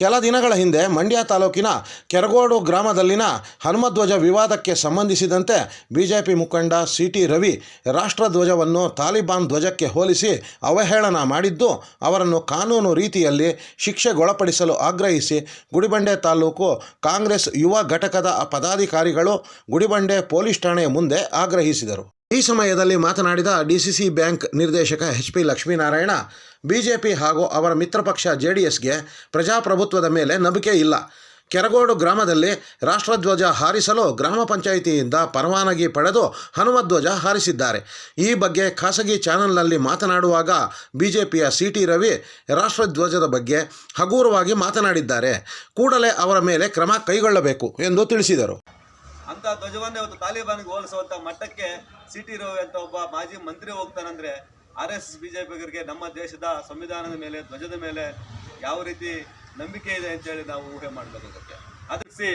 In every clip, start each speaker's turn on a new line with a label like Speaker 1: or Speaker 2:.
Speaker 1: ಕೆಲ ದಿನಗಳ ಹಿಂದೆ ಮಂಡ್ಯ ತಾಲೂಕಿನ ಕೆರಗೋಡು ಗ್ರಾಮದಲ್ಲಿನ ಹನುಮಧ್ವಜ ವಿವಾದಕ್ಕೆ ಸಂಬಂಧಿಸಿದಂತೆ ಬಿಜೆಪಿ ಮುಖಂಡ ಸಿ ಟಿ ರವಿ ರಾಷ್ಟ್ರಧ್ವಜವನ್ನು ತಾಲಿಬಾನ್ ಧ್ವಜಕ್ಕೆ ಹೋಲಿಸಿ ಅವಹೇಳನ ಮಾಡಿದ್ದು, ಅವರನ್ನು ಕಾನೂನು ರೀತಿಯಲ್ಲಿ ಶಿಕ್ಷೆಗೊಳಪಡಿಸಲು ಆಗ್ರಹಿಸಿ ಗುಡಿಬಂಡೆ ತಾಲೂಕು ಕಾಂಗ್ರೆಸ್ ಯುವ ಘಟಕದ ಪದಾಧಿಕಾರಿಗಳು ಗುಡಿಬಂಡೆ ಪೊಲೀಸ್ ಠಾಣೆಯ ಮುಂದೆ ಆಗ್ರಹಿಸಿದರು. ಈ ಸಮಯದಲ್ಲಿ ಮಾತನಾಡಿದ ಡಿಸಿಸಿ ಬ್ಯಾಂಕ್ ನಿರ್ದೇಶಕ H P Lakshminarayana, B J P ಹಾಗೂ ಅವರ ಮಿತ್ರಪಕ್ಷ ಜೆ ಡಿ ಎಸ್ಗೆ ಪ್ರಜಾಪ್ರಭುತ್ವದ ಮೇಲೆ ನಂಬಿಕೆ ಇಲ್ಲ. ಕೆರಗೋಡು ಗ್ರಾಮದಲ್ಲಿ ರಾಷ್ಟ್ರಧ್ವಜ ಹಾರಿಸಲು ಗ್ರಾಮ ಪಂಚಾಯಿತಿಯಿಂದ ಪರವಾನಗಿ ಪಡೆದು ಹನುಮಧ್ವಜ ಹಾರಿಸಿದ್ದಾರೆ. ಈ ಬಗ್ಗೆ ಖಾಸಗಿ ಚಾನೆಲ್ನಲ್ಲಿ ಮಾತನಾಡುವಾಗ ಬಿಜೆಪಿಯ ಸಿ ಟಿ ರವಿ ರಾಷ್ಟ್ರಧ್ವಜದ ಬಗ್ಗೆ ಹಗೂರವಾಗಿ ಮಾತನಾಡಿದ್ದಾರೆ. ಕೂಡಲೇ ಅವರ ಮೇಲೆ ಕ್ರಮ ಕೈಗೊಳ್ಳಬೇಕು ಎಂದು ತಿಳಿಸಿದರು.
Speaker 2: ಅಂತ ಧ್ವಜವನ್ನ ಇವತ್ತು ತಾಲಿಬಾನ್ಗೆ ಹೋಲಿಸುವಂತ ಮಟ್ಟಕ್ಕೆ ಸಿಟಿ ರವಿ ಅಂತ ಒಬ್ಬ ಮಾಜಿ ಮಂತ್ರಿ ಹೋಗ್ತಾನಂದ್ರೆ ಆರ್ ಎಸ್ ಬಿಜೆಪಿಗರಿಗೆ ನಮ್ಮ ದೇಶದ ಸಂವಿಧಾನದ ಮೇಲೆ, ಧ್ವಜದ ಮೇಲೆ ಯಾವ ರೀತಿ ನಂಬಿಕೆ ಇದೆ ಅಂತೇಳಿ ನಾವು ಊಹೆ ಮಾಡಬೇಕಾಗುತ್ತೆ ಅದಕ್ಕೆ.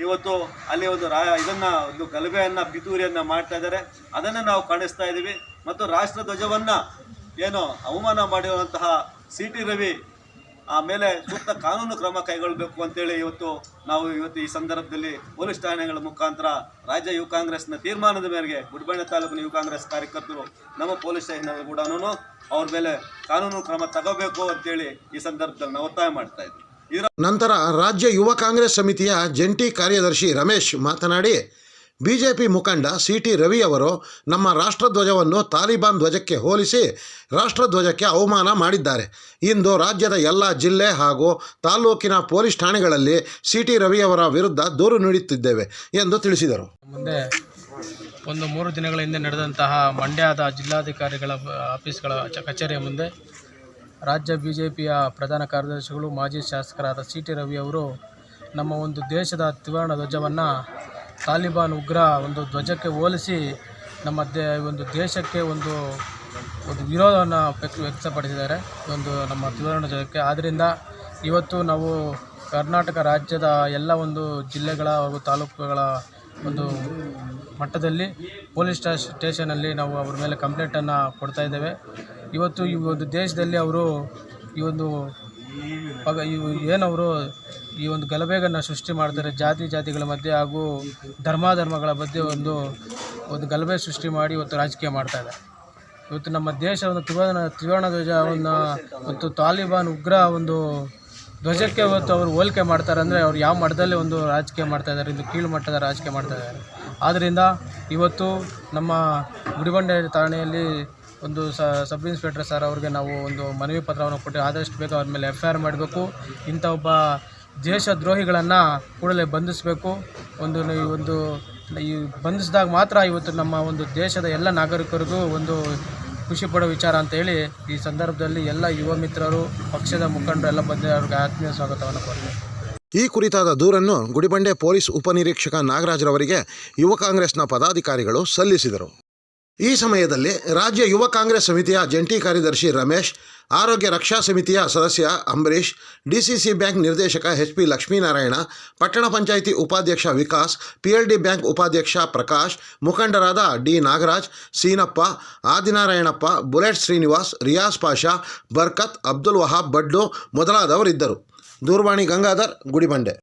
Speaker 2: ಇವತ್ತು ಅಲ್ಲಿ ಒಂದು ರಾ ಇದನ್ನ ಒಂದು ಗಲಭೆಯನ್ನ, ಪಿತೂರಿಯನ್ನ ಮಾಡ್ತಾ ಇದ್ದಾರೆ. ಅದನ್ನ ನಾವು ಕಾಣಿಸ್ತಾ ಇದ್ದೀವಿ. ಮತ್ತು ರಾಷ್ಟ್ರ ಧ್ವಜವನ್ನ ಏನು ಅವಮಾನ ಮಾಡಿರುವಂತಹ ಸಿ ರವಿ ಆಮೇಲೆ ಸೂಕ್ತ ಕಾನೂನು ಕ್ರಮ ಕೈಗೊಳ್ಳಬೇಕು ಅಂತೇಳಿ ಇವತ್ತು ನಾವು ಇವತ್ತು ಈ ಸಂದರ್ಭದಲ್ಲಿ ಪೊಲೀಸ್ ಠಾಣೆಗಳ ಮುಖಾಂತರ ರಾಜ್ಯ ಯುವ ಕಾಂಗ್ರೆಸ್ನ ತೀರ್ಮಾನದ ಮೇರೆಗೆ ಗುಡ್ಬಳ್ಳಿ ತಾಲೂಕಿನ ಯುವ ಕಾಂಗ್ರೆಸ್ ಕಾರ್ಯಕರ್ತರು ನಮ್ಮ ಪೊಲೀಸ್ ಠಾಣೆಯಲ್ಲಿ ಕೂಡ ಅವ್ರ ಮೇಲೆ ಕಾನೂನು ಕ್ರಮ ತಗೋಬೇಕು ಅಂತೇಳಿ ಈ ಸಂದರ್ಭದಲ್ಲಿ ನಾವು ಒತ್ತಾಯ ಮಾಡ್ತಾ ಇದ್ವಿ.
Speaker 1: ನಂತರ ರಾಜ್ಯ ಯುವ ಕಾಂಗ್ರೆಸ್ ಸಮಿತಿಯ ಜಂಟಿ ಕಾರ್ಯದರ್ಶಿ ರಮೇಶ್ ಮಾತನಾಡಿ ಬಿಜೆಪಿ ಮುಖಂಡ ಸಿ ಟಿ ರವಿ ಅವರು ನಮ್ಮ ರಾಷ್ಟ್ರಧ್ವಜವನ್ನು ತಾಲಿಬಾನ್ ಧ್ವಜಕ್ಕೆ ಹೋಲಿಸಿ ರಾಷ್ಟ್ರಧ್ವಜಕ್ಕೆ ಅವಮಾನ ಮಾಡಿದ್ದಾರೆ. ಇಂದು ರಾಜ್ಯದ ಎಲ್ಲ ಜಿಲ್ಲೆ ಹಾಗೂ ತಾಲೂಕಿನ ಪೊಲೀಸ್ ಠಾಣೆಗಳಲ್ಲಿ ಸಿ ಟಿ ರವಿಯವರ ವಿರುದ್ಧ ದೂರು ನೀಡುತ್ತಿದ್ದೇವೆ ಎಂದು ತಿಳಿಸಿದರು.
Speaker 3: ಮುಂದೆ ಒಂದು ಮೂರು ದಿನಗಳ ಹಿಂದೆ ನಡೆದಂತಹ ಮಂಡ್ಯದ ಜಿಲ್ಲಾಧಿಕಾರಿಗಳ ಆಫೀಸ್ಗಳ ಕಚೇರಿಯ ಮುಂದೆ ರಾಜ್ಯ ಬಿ ಜೆ ಪಿಯ ಪ್ರಧಾನ ಕಾರ್ಯದರ್ಶಿಗಳು, ಮಾಜಿ ಶಾಸಕರಾದ ಸಿ ಟಿ ರವಿ ಅವರು ನಮ್ಮ ಒಂದು ದೇಶದ ತ್ರಿವರ್ಣ ಧ್ವಜವನ್ನು ತಾಲಿಬಾನ್ ಉಗ್ರ ಒಂದು ಧ್ವಜಕ್ಕೆ ಹೋಲಿಸಿ ನಮ್ಮ ದೇ, ಒಂದು ದೇಶಕ್ಕೆ ಒಂದು ಒಂದು ವಿರೋಧವನ್ನು ವ್ಯಕ್ತ, ವ್ಯಕ್ತಪಡಿಸಿದ್ದಾರೆ. ಒಂದು ನಮ್ಮ ತ್ರಿವರ್ಣ ಧ್ವಜಕ್ಕೆ ಆದ್ದರಿಂದ ಇವತ್ತು ನಾವು ಕರ್ನಾಟಕ ರಾಜ್ಯದ ಎಲ್ಲ ಒಂದು ಜಿಲ್ಲೆಗಳ ಹಾಗೂ ತಾಲೂಕುಗಳ ಒಂದು ಮಟ್ಟದಲ್ಲಿ ಪೊಲೀಸ್ ಸ್ಟೇಷ್, ಸ್ಟೇಷನಲ್ಲಿ ನಾವು ಅವ್ರ ಮೇಲೆ ಕಂಪ್ಲೇಂಟನ್ನು ಕೊಡ್ತಾ ಇದ್ದೇವೆ. ಇವತ್ತು ಈ ಒಂದು ದೇಶದಲ್ಲಿ ಅವರು ಈ ಒಂದು ಏನವರು ಈ ಒಂದು ಗಲಭೆಗಳನ್ನು ಸೃಷ್ಟಿ ಮಾಡ್ತಾರೆ ಜಾತಿ ಜಾತಿಗಳ ಮಧ್ಯೆ ಹಾಗೂ ಧರ್ಮಾಧರ್ಮಗಳ ಮಧ್ಯೆ ಒಂದು ಒಂದು ಗಲಭೆ ಸೃಷ್ಟಿ ಮಾಡಿ ಇವತ್ತು ರಾಜಕೀಯ ಮಾಡ್ತಾ ಇದೆ. ಇವತ್ತು ನಮ್ಮ ದೇಶ ಒಂದು ತ್ರಿವರ್ಣ ತ್ರಿವರ್ಣ ಧ್ವಜವನ್ನು ಮತ್ತು ತಾಲಿಬಾನ್ ಉಗ್ರ ಒಂದು ಧ್ವಜಕ್ಕೆ ಇವತ್ತು ಅವರು ಹೋಲಿಕೆ ಮಾಡ್ತಾರೆ ಅಂದರೆ ಅವ್ರು ಯಾವ ಮಟ್ಟದಲ್ಲಿ ಒಂದು ರಾಜಕೀಯ ಮಾಡ್ತಾ ಇದ್ದಾರೆ ಇದು ಕೀಳು ಮಟ್ಟದ ರಾಜಕೀಯ ಮಾಡ್ತಾ ಇದ್ದಾರೆ. ಆದ್ದರಿಂದ ಇವತ್ತು ನಮ್ಮ ಗುಡಿಬಂಡೆ ಠಾಣೆಯಲ್ಲಿ ಒಂದು ಸಬ್ ಇನ್ಸ್ಪೆಕ್ಟರ್ ಸರ್ ಅವ್ರಿಗೆ ನಾವು ಒಂದು ಮನವಿ ಪತ್ರವನ್ನು ಕೊಟ್ಟು ಆದಷ್ಟು ಬೇಗ ಅವ್ರ ಮೇಲೆ ಎಫ್ ಐ ಆರ್ ಮಾಡಬೇಕು. ಇಂಥ ಒಬ್ಬ ದೇಶದ್ರೋಹಿಗಳನ್ನು ಕೂಡಲೇ ಬಂಧಿಸಬೇಕು. ಒಂದು ಒಂದು ಈ ಬಂಧಿಸಿದಾಗ ಮಾತ್ರ ಇವತ್ತು ನಮ್ಮ ಒಂದು ದೇಶದ ಎಲ್ಲ ನಾಗರಿಕರಿಗೂ ಒಂದು ಖುಷಿ ಪಡೋ ವಿಚಾರ ಅಂತ ಹೇಳಿ ಈ ಸಂದರ್ಭದಲ್ಲಿ ಎಲ್ಲ ಯುವ ಮಿತ್ರರು, ಪಕ್ಷದ ಮುಖಂಡರು ಎಲ್ಲ ಬಂದು ಅವ್ರಿಗೆ ಆತ್ಮೀಯ ಸ್ವಾಗತವನ್ನು ಕೊಡ್ತೀನಿ
Speaker 1: ಈ ಕುರಿತಾದ ದೂರನ್ನು ಗುಡಿಬಂಡೆ ಪೊಲೀಸ್ ಉಪನಿರೀಕ್ಷಕ ನಾಗರಾಜ್ರವರಿಗೆ ಯುವ ಕಾಂಗ್ರೆಸ್ನ ಪದಾಧಿಕಾರಿಗಳು ಸಲ್ಲಿಸಿದರು. ಈ ಸಮಯದಲ್ಲಿ ರಾಜ್ಯ ಯುವ ಕಾಂಗ್ರೆಸ್ ಸಮಿತಿಯ ಜಂಟಿ ಕಾರ್ಯದರ್ಶಿ ರಮೇಶ್, ಆರೋಗ್ಯ ರಕ್ಷಾ ಸಮಿತಿಯ ಸದಸ್ಯ Ambareesh D C C bank ನಿರ್ದೇಶಕ ಎಚ್ ಪಿ ಲಕ್ಷ್ಮೀನಾರಾಯಣ, ಪಟ್ಟಣ ಪಂಚಾಯಿತಿ ಉಪಾಧ್ಯಕ್ಷ Vikas P L D bank ಉಪಾಧ್ಯಕ್ಷ ಪ್ರಕಾಶ್, ಮುಖಂಡರಾದ ಡಿ ನಾಗರಾಜ್, ಸೀನಪ್ಪ, ಆದಿನಾರಾಯಣಪ್ಪ, ಬುಲೆಟ್ ಶ್ರೀನಿವಾಸ್, ರಿಯಾಜ್ ಪಾಷಾ, ಬರ್ಕತ್, ಅಬ್ದುಲ್ ವಹಾಬ್ ಬಡ್ಡು ಮೊದಲಾದವರಿದ್ದರು. ದೂರವಾಣಿ ಗಂಗಾಧರ್, ಗುಡಿಬಂಡೆ.